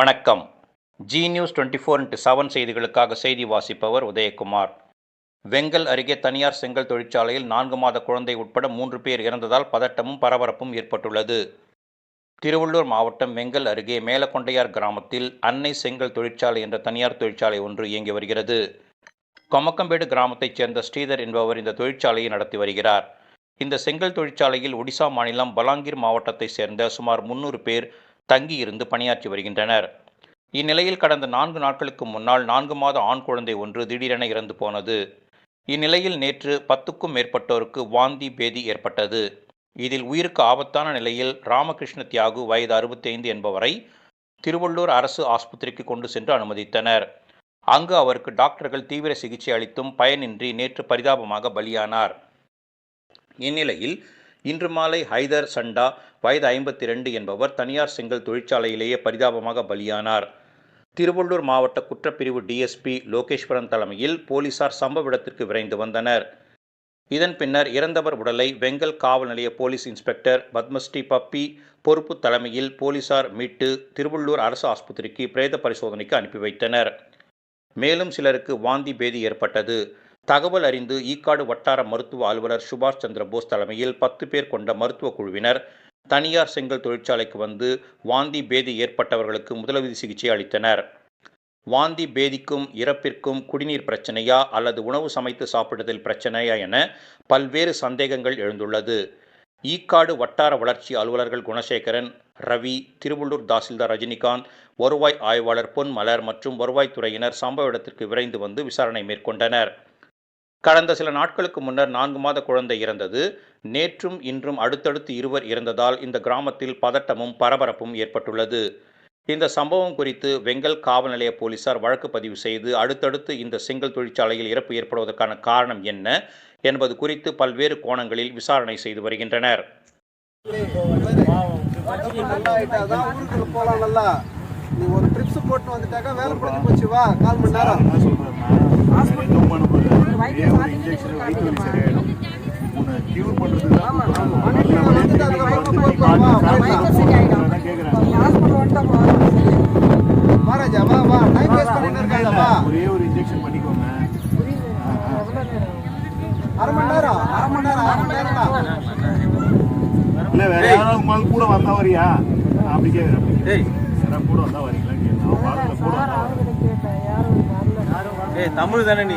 வணக்கம். Zee news twenty four into seven செய்திகளுக்காக செய்தி வாசிப்பவர் உதயகுமார். வெங்கல் அருகே தனியார் செங்கல் தொழிற்சாலையில் நான்கு மாத குழந்தை உட்பட மூன்று பேர் இறந்ததால் பதட்டமும் பரபரப்பும் ஏற்பட்டுள்ளது. திருவள்ளூர் மாவட்டம் வெங்கல் அருகே மேலக்கொண்டையார் கிராமத்தில் அன்னை செங்கல் தொழிற்சாலை என்ற தனியார் தொழிற்சாலை ஒன்று இயங்கி வருகிறது. கொமக்கம்பேடு கிராமத்தைச் சேர்ந்த ஸ்ரீதர் என்பவர் இந்த தொழிற்சாலையை நடத்தி வருகிறார். இந்த செங்கல் தொழிற்சாலையில் ஒடிசா மாநிலம் பலாங்கீர் மாவட்டத்தைச் சேர்ந்த சுமார் முன்னூறு பேர் தங்கியிருந்து பணியாற்றி வருகின்றனர். இந்நிலையில் கடந்த நான்கு நாட்களுக்கு முன்னால் நான்கு மாத ஆண் குழந்தை ஒன்று திடீரென இறந்து போனது. இந்நிலையில் நேற்று பத்துக்கும் மேற்பட்டோருக்கு வாந்தி பேதி ஏற்பட்டது. இதில் உயிருக்கு ஆபத்தான நிலையில் ராமகிருஷ்ண தியாகு வயது அறுபத்தைந்து என்பவரை திருவள்ளூர் அரசு ஆஸ்பத்திரிக்கு கொண்டு சென்று அனுமதித்தனர். அங்கு அவருக்கு டாக்டர்கள் தீவிர சிகிச்சை அளித்தும் பயனின்றி நேற்று பரிதாபமாக பலியானார். இந்நிலையில் இன்று மாலை ஹைதர் சண்டா வயது ஐம்பத்தி ரெண்டு என்பவர் தனியார் செங்கல் தொழிற்சாலையிலேயே பரிதாபமாக பலியானார். திருவள்ளூர் மாவட்ட குற்றப்பிரிவு டிஎஸ்பி லோகேஸ்வரன் தலைமையில் போலீசார் சம்பவ இடத்திற்கு விரைந்து வந்தனர். இதன் பின்னர் இறந்தவர் உடலை வெங்கல் காவல் நிலைய போலீஸ் இன்ஸ்பெக்டர் பத்மஸ்ரீ பப்பி பொறுப்பு தலைமையில் போலீசார் மீட்டு திருவள்ளூர் அரசு ஆஸ்பத்திரிக்கு பிரேத பரிசோதனைக்கு அனுப்பி வைத்தனர். மேலும் சிலருக்கு வாந்தி பேதி ஏற்பட்டது. தகவல் அறிந்து ஈக்காடு வட்டார மருத்துவ அலுவலர் சுபாஷ் சந்திர போஸ் தலைமையில் பத்து பேர் கொண்ட மருத்துவ குழுவினர் தனியார் செங்கல் தொழிற்சாலைக்கு வந்து வாந்தி பேதி ஏற்பட்டவர்களுக்கு முதலுதவி சிகிச்சை அளித்தனர். வாந்தி பேதிக்கும் இறப்பிற்கும் குடிநீர் பிரச்சனையா அல்லது உணவு சமைத்து சாப்பிடுதல் பிரச்சனையா என பல்வேறு சந்தேகங்கள் எழுந்துள்ளது. ஈக்காடு வட்டார வளர்ச்சி அலுவலர்கள் குணசேகரன் ரவி திருவள்ளூர் தாசில்தார் ரஜினிகாந்த் வருவாய் ஆய்வாளர் பொன் மலர் மற்றும் வருவாய்த்துறையினர் சம்பவ இடத்திற்கு விரைந்து வந்து விசாரணை மேற்கொண்டனர். கடந்த சில நாட்களுக்கு முன்னர் நான்கு மாத குழந்தை இறந்தது. நேற்றும் இன்றும் அடுத்தடுத்து இருவர் இறந்ததால் இந்த கிராமத்தில் பதட்டமும் பரபரப்பும் ஏற்பட்டுள்ளது. இந்த சம்பவம் குறித்து வெங்கல் காவல் நிலைய போலீசார் வழக்கு பதிவு செய்து அடுத்தடுத்து இந்த செங்கல் தொழிற்சாலையில் இறப்பு ஏற்படுவதற்கான காரணம் என்ன என்பது குறித்து பல்வேறு கோணங்களில் விசாரணை செய்து வருகின்றனர். நீ ட்ரிப்ஸ் போட்டு வந்துட்டாக்கா வேலை முடிஞ்சு போச்சு. வா கால் மணி நேரம். மகாராஜா வா வா. டைம் வேஸ்ட் பண்ணிட்டு இருக்காத வா. ஒரே ஒரு இன்ஜெக்ஷன் பண்ணிக்கோங்க. அரை மணி நேரம். அரை மணி நேரம் அரை மணி நேரம். இல்ல வேற யாராவது கூட வந்தா வரியா? அப்படி கேக்குறேன் யாராவது கூட வந்தா வரீங்களான்னு கேட்டேன் அவன் பாடல கூட வந்தா வரீங்களா? ஏய் தமிழ் தானே நீ?